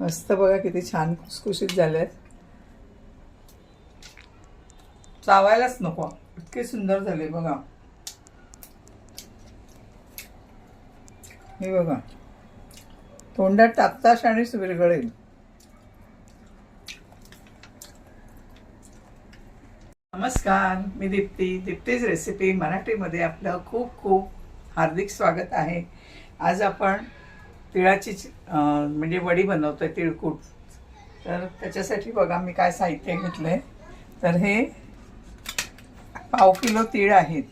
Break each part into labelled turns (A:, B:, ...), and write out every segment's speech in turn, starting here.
A: मस्त बघा किती छान खुसखुशीत झाल्या आहेत चावायलाच नको. इतके सुंदर झाले बघा. हे बघा. तोंडात टाकताच आणि विरघळेल नमस्कार मी दीप्ती. दीप्तीज रेसिपी मराठीमध्ये आपलं खूप खूप हार्दिक स्वागत आहे. आज आपण तिळाची म्हणजे वडी बनवतोय तिळकूट तर त्याच्यासाठी बघा मी काय साहित्य घेतलंय. तर हे पाव किलो तीळ आहेत.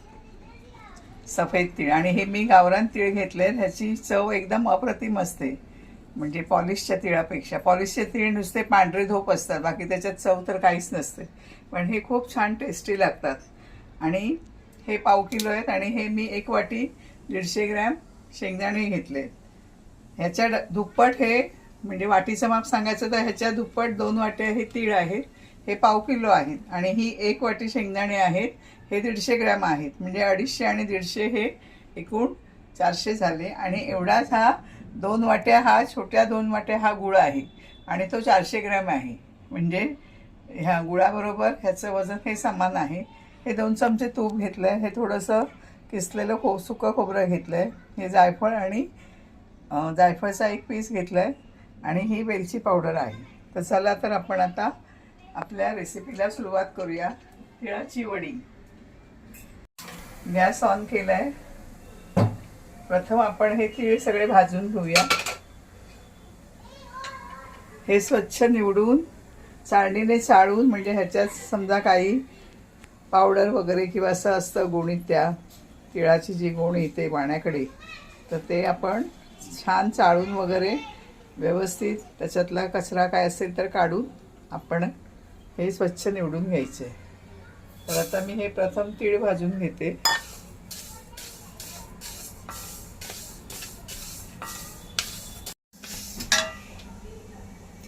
A: सफेद तीळ. आणि हे मी गावरान तीळ घेतले ह्याची चव एकदम अप्रतिम असते. म्हणजे पॉलिशच्या तिळापेक्षा. पॉलिशचे तीळ नुसते पांढरे धोप असतात. बाकी त्याच्यात चव तर काहीच नसते. पण हे खूप छान टेस्टी लागतात. आणि हे पाव किलो आहेत. आणि हे मी एक वाटी दीडशे ग्रॅम शेंगदाणे घेतले ह्याच्या ड- दुप्पट हे म्हणजे वाटीचं माप सांगायचं तर ह्याच्या दुप्पट दोन वाट्या हे तीळ आहेत हे पाव किलो आहेत आणि ही एक वाटी शेंगदाणे आहेत हे दीडशे ग्रॅम आहेत. म्हणजे अडीचशे आणि दीडशे हे एकूण चारशे झाले आणि एवढाच हा दोन वाट्या हा छोट्या दोन वाट्या हा गुळ आहे आणि तो चारशे ग्रॅम आहे. म्हणजे ह्या गुळाबरोबर ह्याचं वजन हे समान आहे. हे दोन चमचे तूप घेतलं आहे हे थोडंसं किसलेलं खो सुकं खोबरं घेतलं आहे हे जायफळ आणि जायफळचा एक पीस घेतला आहे आणि ही वेलची पावडर आहे. तर चला तर आपण आता आपल्या रेसिपीला सुरुवात करूया. तिळाची वडी. गॅस ऑन केला आहे प्रथम आपण हे तीळ सगळे भाजून घेऊया. हे स्वच्छ निवडून चाळणीने चाळून म्हणजे ह्याच्यात समजा काही पावडर वगैरे किंवा असं असतं गोणीत त्या तिळाची जी गोणी येते पाण्याकडे तर ते आपण छान चाळून वगैरे व्यवस्थित. त्याच्यातला कचरा काय असेल तर काढून आपण हे स्वच्छ निवडून घ्यायचे. तर आता मी हे प्रथम तीळ भाजून घेते.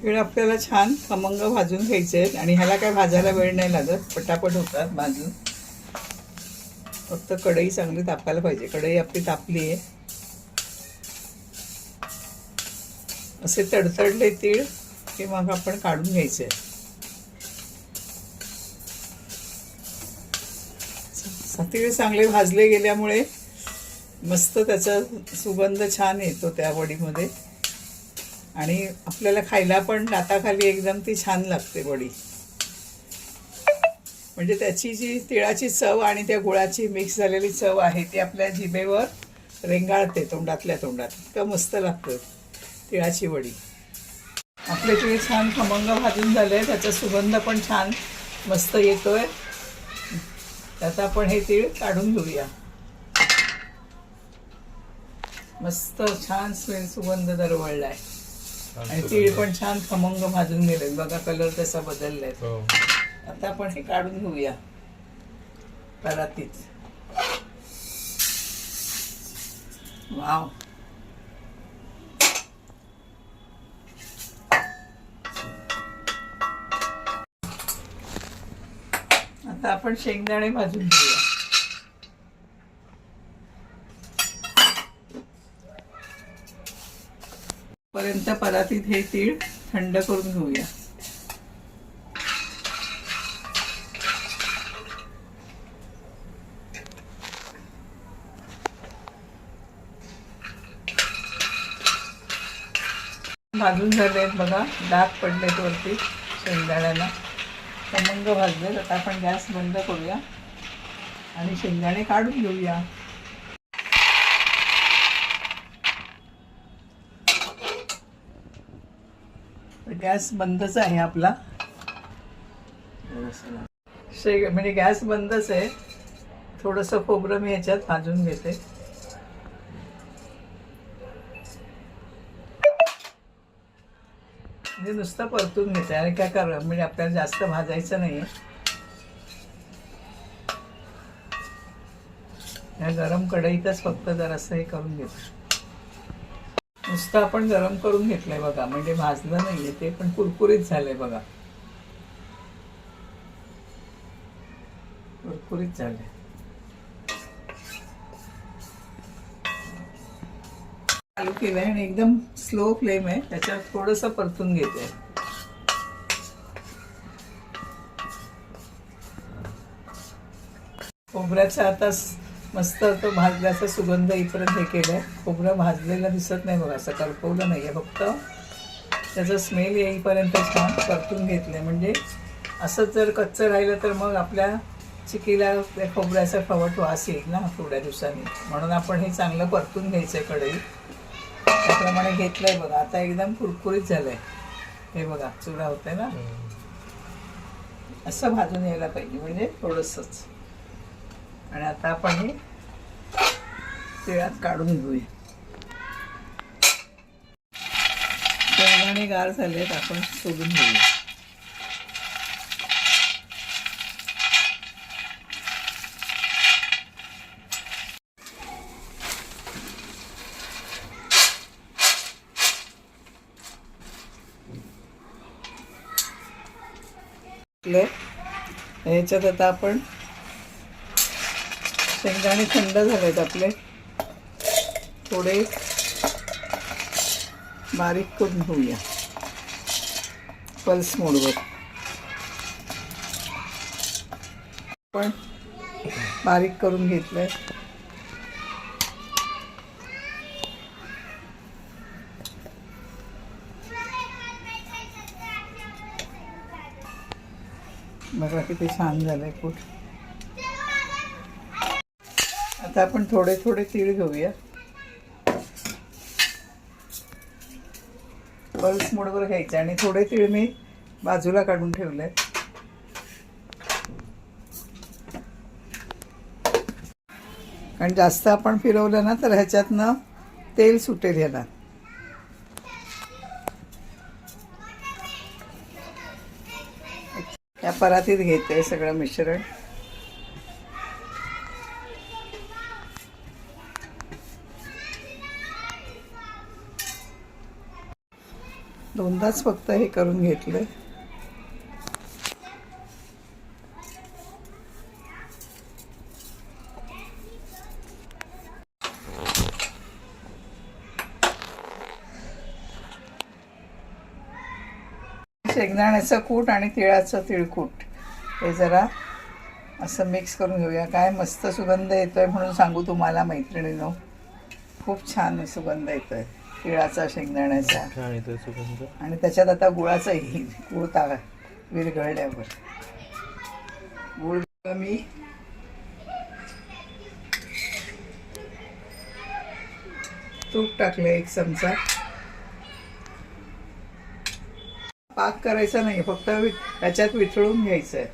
A: तीळ आपल्याला छान खमंग भाजून घ्यायचे आहेत आणि ह्याला काय भाजायला वेळ नाही लागत. पटापट होतात भाजून. फक्त कढई चांगली तापायला पाहिजे. कढई आपली तापली आहे असे तडतडले तीळ की मग आपण काढून घ्यायचे. तीळ चांगले भाजले गेल्यामुळे मस्त त्याचा सुगंध छान येतो त्या वडीमध्ये. आणि आपल्याला खायला पण दाताखाली एकदम ती छान लागते वडी. म्हणजे त्याची जी तिळाची चव आणि त्या गुळाची मिक्स झालेली चव आहे ती आपल्या जिभेवर रेंगाळते तोंडातल्या तोंडात. इतकं मस्त लागतं. तिळाची वडी. आपले तिळ छान खमंग भाजून झाले त्याचा सुगंध पण छान मस्त येतोय. त्यात आपण हे तीळ काढून घेऊया. मस्त छान सुगंध दरवळलाय. आणि तीळ पण छान खमंग भाजून गेले. बघा कलर त्याचा बदललाय.
B: हो.
A: आता आपण हे काढून घेऊया. परातीत. वाव. आता आपण शेंगदाणे भाजून घेऊया. पर्यंत परातीत हे तीळ थंड करून घेऊया. भाजून झाले आहेत बघा डाग पडलेत वरती शेंगदाण्याला. खमंग भाजले आता आपण गॅस बंद करूया. आणि शेंगदाणे काढून घेऊया. गॅस बंदच आहे आपला. शे म्हणजे गॅस बंदच आहे. थोडंसं खोबरं मी ह्याच्यात भाजून घेते. म्हणजे नुसतं परतून घेते आणि काय कर म्हणजे आपल्याला जास्त भाजायचं नाही या गरम कढईतच फक्त जरासं हे करून घेतो नुसतं आपण गरम करून घेतलंय बघा. म्हणजे भाजलं नाहीये ते पण कुरकुरीत झालंय बघा. कुरकुरीत झालंय. चालू केलंय आणि एकदम स्लो फ्लेम आहे. त्याच्यात थोडंसं परतून घेते. खोबऱ्याचा आता मस्त तो भाजल्याचा सुगंध इथपर्यंत हे केलंय. खोबरं भाजलेलं दिसत नाही बघा असं करपवलं नाहीये फक्त. त्याचा स्मेल येईपर्यंत छान परतून घेतलंय. म्हणजे असंच जर कच्चं राहिलं तर मग आपल्या चिकीला खोबऱ्याचा फवट वास येईल ना थोड्या दिवसांनी. म्हणून आपण हे चांगलं परतून घ्यायचंय कढई त्याप्रमाणे घेतलंय बघा. आता एकदम कुरकुरीत झालंय. हे बघा चुरा होतंय ना? असं भाजून यायला पाहिजे म्हणजे थोडंसंच. आणि आता आपण हे तिळात काढून घेऊया. शेंगदाणे गार झालेत आपण सोडून घेऊया आपले ह्याच्यात आता आपण शेंगदाणे थंड झालेत आपले. थोडे बारीक करून घेऊया. पल्स मोडवर. पण बारीक करून घेतलंय. बघा किती छान झालंय कूट. आता आपण थोडे थोडे तीळ घेऊया. पल्स मोडवर घ्यायचे आणि थोडे तीळ मी बाजूला काढून ठेवले कारण जास्त आपण फिरवलं ना तर ह्याच्यातनं तेल सुटेल ह्याला. परातीत घेते सगळं मिश्रण. दोनदाच फक्त हे करून घेतलं शेंगदाण्याचं कूट आणि तिळाचं तिळकूट. हे जरा असं मिक्स करून घेऊया. काय मस्त सुगंध येतोय म्हणून सांगू तुम्हाला मैत्रिणीनो. खूप छान सुगंध येतोय तिळाचा शेंगदाण्याचा.
B: छान येतोय सुगंध.
A: आणि त्याच्यात आता गुळाचं येईल गुळ टाका विरघळल्यावर. गुळ मी तूप टाकलं एक चमचा. पाक करायचा नाही फक्त वि- त्याच्यात वितळून घ्यायचं आहे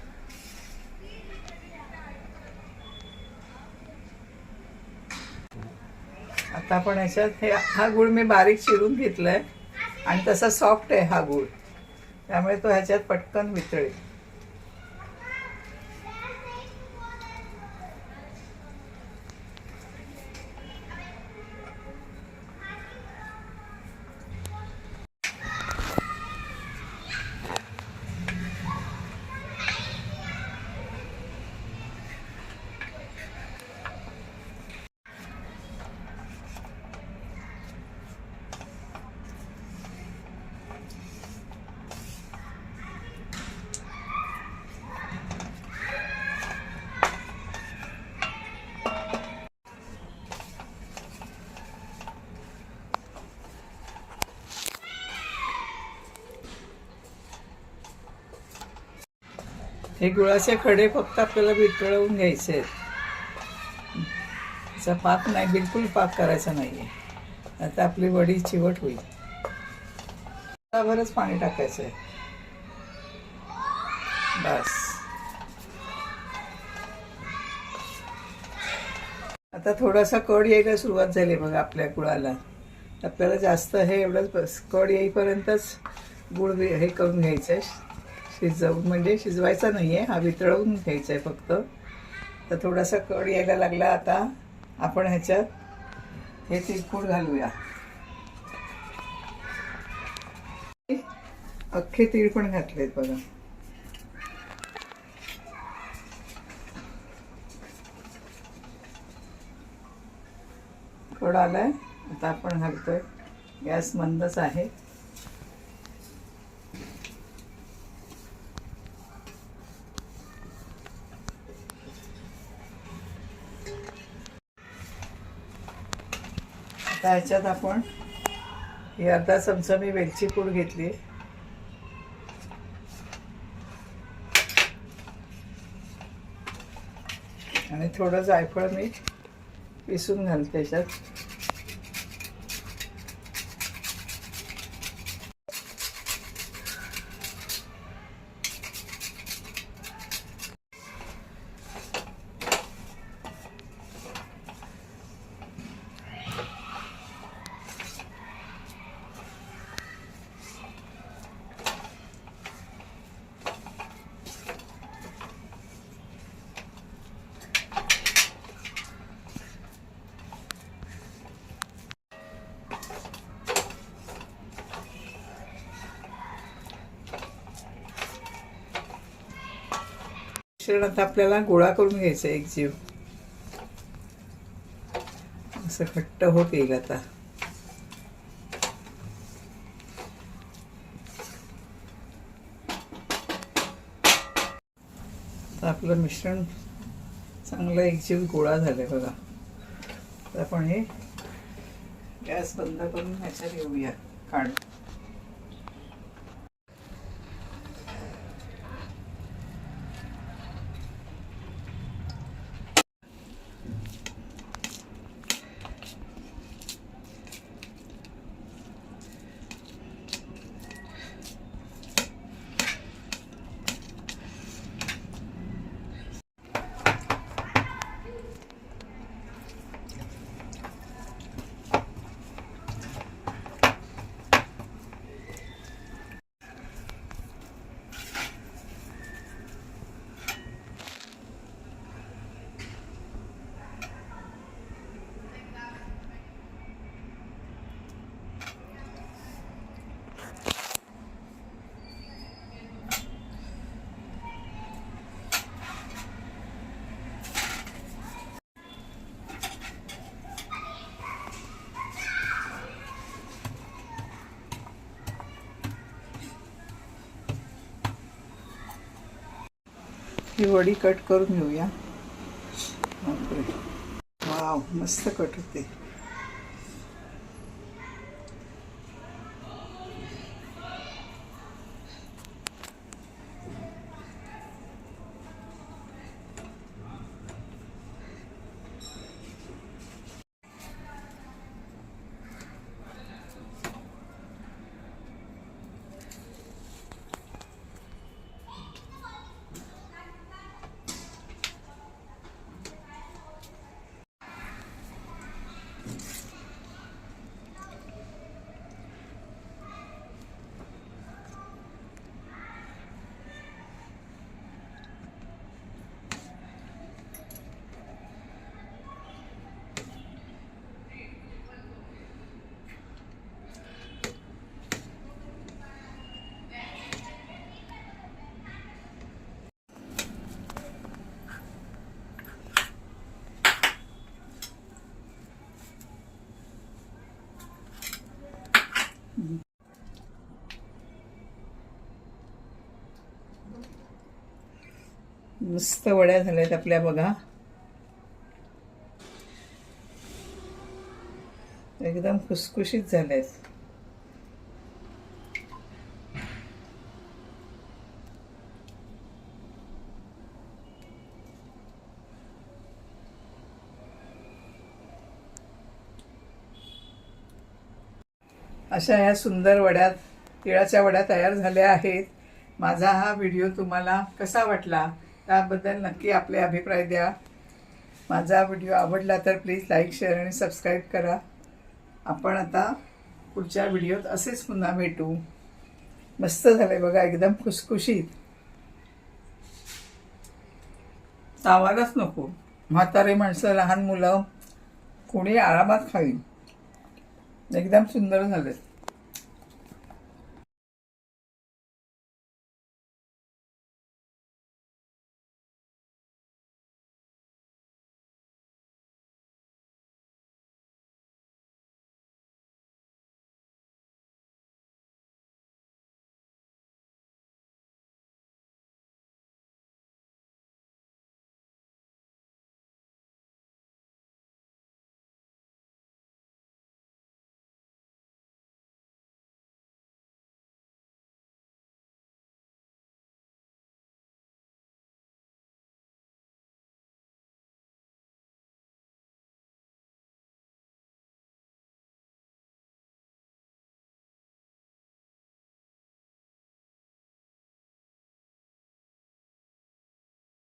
A: आता आपण याच्यात हे हा गुळ मी बारीक चिरून घेतलाय आणि तसा सॉफ्ट आहे हा गुळ. त्यामुळे तो ह्याच्यात पटकन वितळेल. हे गुळाचे खडे फक्त आपल्याला वितळवून घ्यायचे आहेत. त्याचा पाक नाही बिलकुल पाक करायचा नाही आहे आता आपली वडी चिवट होईल. त्यावरच पाणी टाकायचं आहे. बस. आता थोडासा कड यायला सुरुवात झाली बघा आपल्या गुळाला. आपल्याला जास्त हे एवढंच बस कड येईपर्यंतच गुळ हे करून घ्यायचं आहे. शिजवून म्हणजे शिजवायचा नाही आहे हा वितळवून घ्यायचा आहे फक्त. तर थोडासा कड यायला लागला आता. आपण ह्याच्यात हे तिळपूड घालूया. अख्खे तीळ पण घातलेत बघा. कड आलाय. आता आपण घालतोय. गॅस मंदच आहे. आता ह्याच्यात आपण ही अर्धा चमचा मी वेलची पूड घेतली. आणि थोडं जायफळ मी पिसून घालते त्याच्यात. मिश्रण आता आपल्याला गोळा करून घ्यायचं एक जीव. असं घट्ट होत येईल आता. आपलं मिश्रण चांगलं एकजीव गोळा झालंय बघा. तर आपण हे गॅस बंद करून ह्याच्यात घेऊया काढ ही वडी कट करून घेऊया. वाव मस्त कट होते. मस्त वड्या झाल्यात आपल्या बघा. एकदम खुसखुशीत झाल्यात. अशा ह्या सुंदर वड्या तिळाच्या वड्या तयार झाल्या आहेत. माझा हा व्हिडिओ तुम्हाला कसा वाटला? त्याबद्दल नक्की आपले अभिप्राय द्या. माझा व्हिडिओ आवडला तर प्लीज लाईक शेअर आणि सबस्क्राईब करा. आपण आता पुढच्या व्हिडिओत असेच पुन्हा भेटू. मस्त झालंय बघा एकदम खुसखुशीत. आवाजच नको. म्हातारे माणसं लहान मुलं कोणी आरामात खाईल एकदम सुंदर झालेत